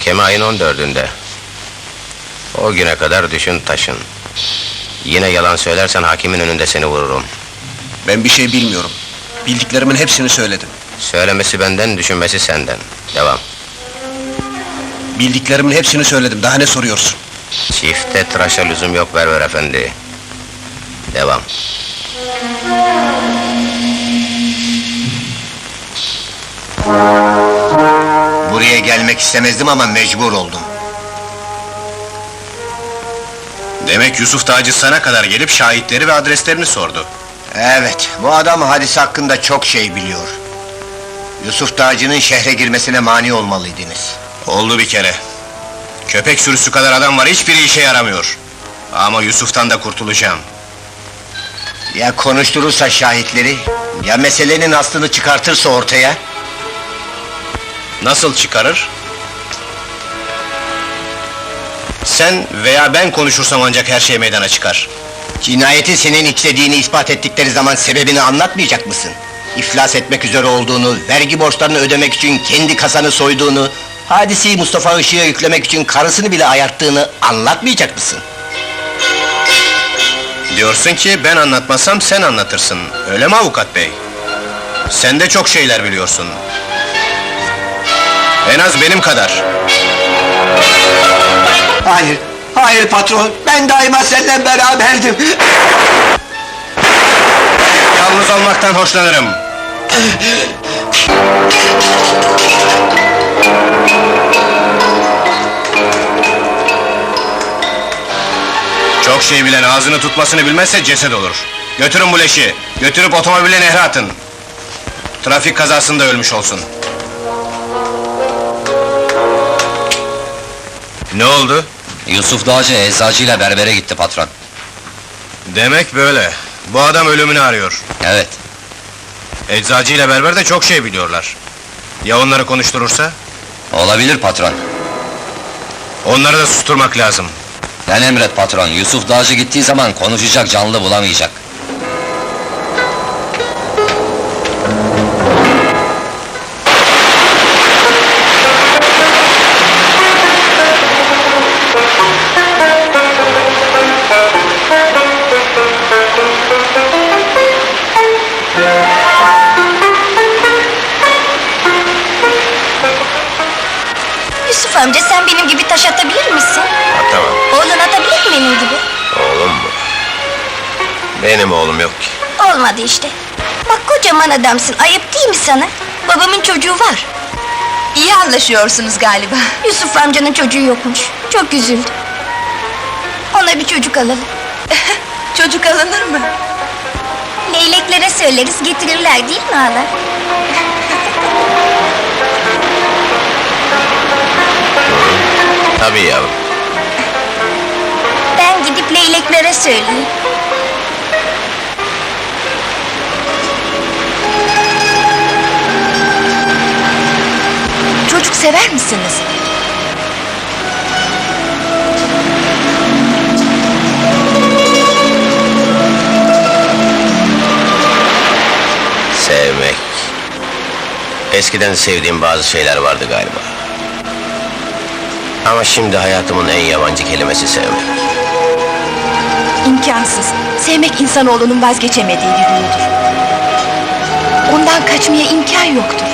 Mahkeme ayın 14'ünde. O güne kadar düşün taşın. Yine yalan söylersen hakimin önünde seni vururum. Ben bir şey bilmiyorum. Bildiklerimin hepsini söyledim. Söylemesi benden, düşünmesi senden. Devam. Bildiklerimin hepsini söyledim. Daha ne soruyorsun? Çifte tıraşa lüzum yok Berber efendi. Devam. Gelmek istemezdim ama mecbur oldum. Demek Yusuf Taci sana kadar gelip şahitleri ve adreslerini sordu. Evet, bu adam hadise hakkında çok şey biliyor. Yusuf Dağcı'nın şehre girmesine mani olmalıydınız. Oldu bir kere. Köpek sürüsü kadar adam var, hiçbiri işe yaramıyor. Ama Yusuf'tan da kurtulacağım. Ya konuşturursa şahitleri, ya meselenin aslını çıkartırsa ortaya? Nasıl çıkarır? Sen veya ben konuşursam ancak her şey meydana çıkar. Cinayeti senin işlediğini ispat ettikleri zaman sebebini anlatmayacak mısın? İflas etmek üzere olduğunu, vergi borçlarını ödemek için kendi kasanı soyduğunu, hadiseyi Mustafa Işık'a yüklemek için karısını bile ayarttığını anlatmayacak mısın? Diyorsun ki ben anlatmasam sen anlatırsın. Öyle mi avukat bey? Sen de çok şeyler biliyorsun. En az benim kadar. Hayır, hayır patron, ben daima seninle beraberdim. Yalnız olmaktan hoşlanırım. Çok şey bilen ağzını tutmasını bilmezse ceset olur. Götürün bu leşi, götürüp otomobile nehre atın. Trafik kazasında ölmüş olsun. Ne oldu? Yusuf Dağcı eczacıyla berbere gitti patron. Demek böyle. Bu adam ölümünü arıyor. Evet. Eczacı ile berber de çok şey biliyorlar. Ya onları konuşturursa? Olabilir patron. Onları da susturmak lazım. Sen emret patron. Yusuf Dağcı gittiği zaman konuşacak canlı bulamayacak. Yusuf amca sen benim gibi taş atabilir misin? Atamam. Oğlun atabilir mi benim gibi? Oğlum mu? Benim oğlum yok ki. Olmadı işte. Bak kocaman adamsın, ayıp değil mi sana? Babamın çocuğu var. İyi anlaşıyorsunuz galiba. Yusuf amcanın çocuğu yokmuş. Çok üzüldüm. Ona bir çocuk alalım. Çocuk alınır mı? Leyleklere söyleriz, getirirler değil mi hala? Tabii yavrum. Ben gidip leyleklere söyleyeyim. Çocuk sever misiniz? Sevmek. Eskiden sevdiğim bazı şeyler vardı galiba. Ama şimdi hayatımın en yabancı kelimesi sevmek. İmkansız. Sevmek insanoğlunun vazgeçemediği bir duyudur. Ondan kaçmaya imkan yoktur.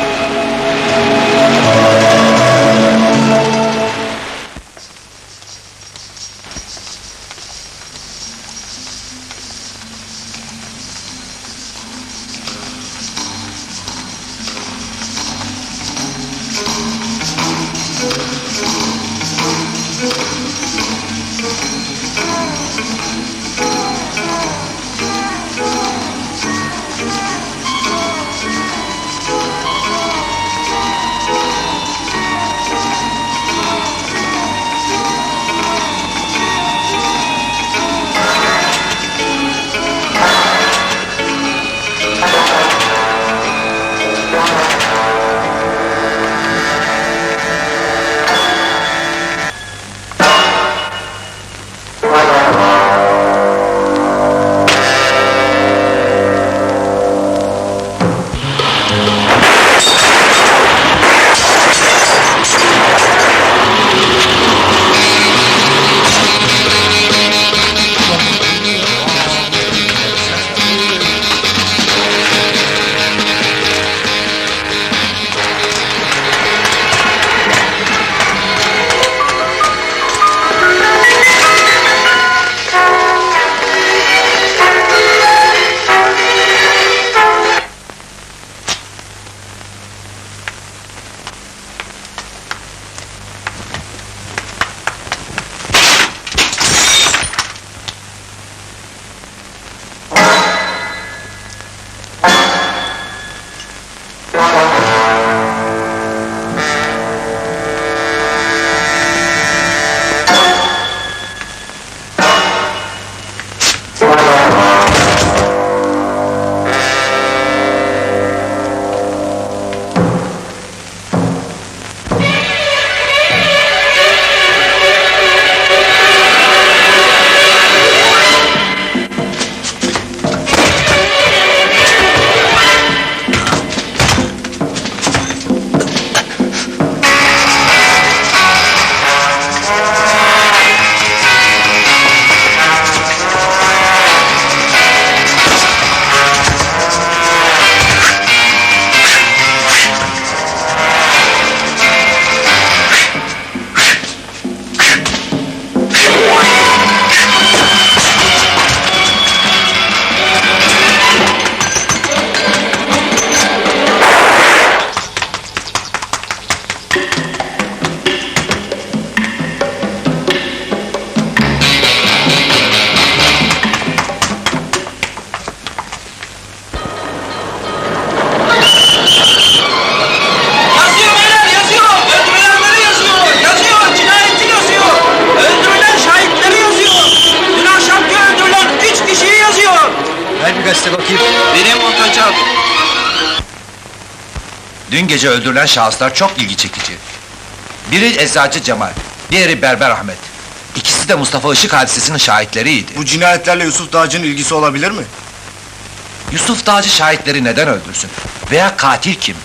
Bakayım. Benim montaj Dün gece öldürülen şahıslar çok ilgi çekici. Biri eczacı Cemal, diğeri Berber Ahmet. İkisi de Mustafa Işık hadisesinin şahitleriydi. Bu cinayetlerle Yusuf Dağcı'nın ilgisi olabilir mi? Yusuf Dağcı şahitleri neden öldürsün? Veya katil kim?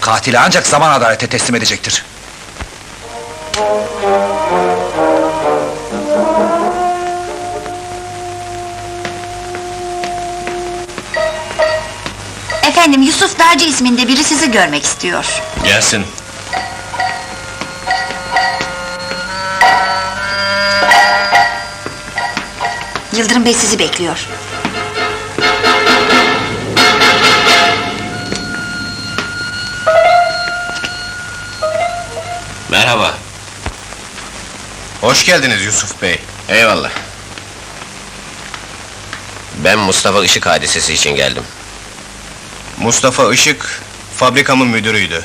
Katili ancak zaman adalete teslim edecektir. Efendim Yusuf Dağcı isminde biri sizi görmek istiyor. Gelsin. Yıldırım Bey sizi bekliyor. Merhaba. Hoş geldiniz Yusuf Bey. Eyvallah. Ben Mustafa Işık hadisesi için geldim. Mustafa Işık, fabrikamın müdürüydü.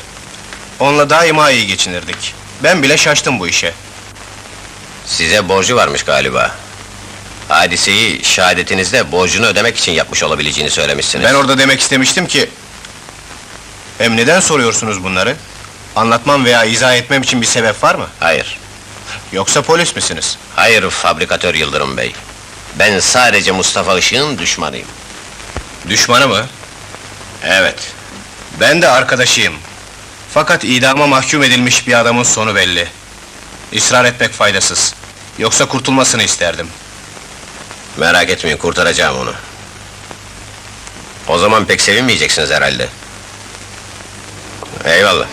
Onunla daima iyi geçinirdik. Ben bile şaştım bu işe. Size borcu varmış galiba. Hadiseyi şehadetinizde borcunu ödemek için yapmış olabileceğini söylemişsiniz. Ben orada demek istemiştim ki... Hem neden soruyorsunuz bunları? Anlatmam veya izah etmem için bir sebep var mı? Hayır. Yoksa polis misiniz? Hayır fabrikatör Yıldırım Bey. Ben sadece Mustafa Işık'ın düşmanıyım. Düşmanı mı? Evet. Ben de arkadaşıyım. Fakat idama mahkum edilmiş bir adamın sonu belli. İsrar etmek faydasız. Yoksa kurtulmasını isterdim. Merak etmeyin kurtaracağım onu. O zaman pek sevinmeyeceksiniz herhalde. Eyvallah.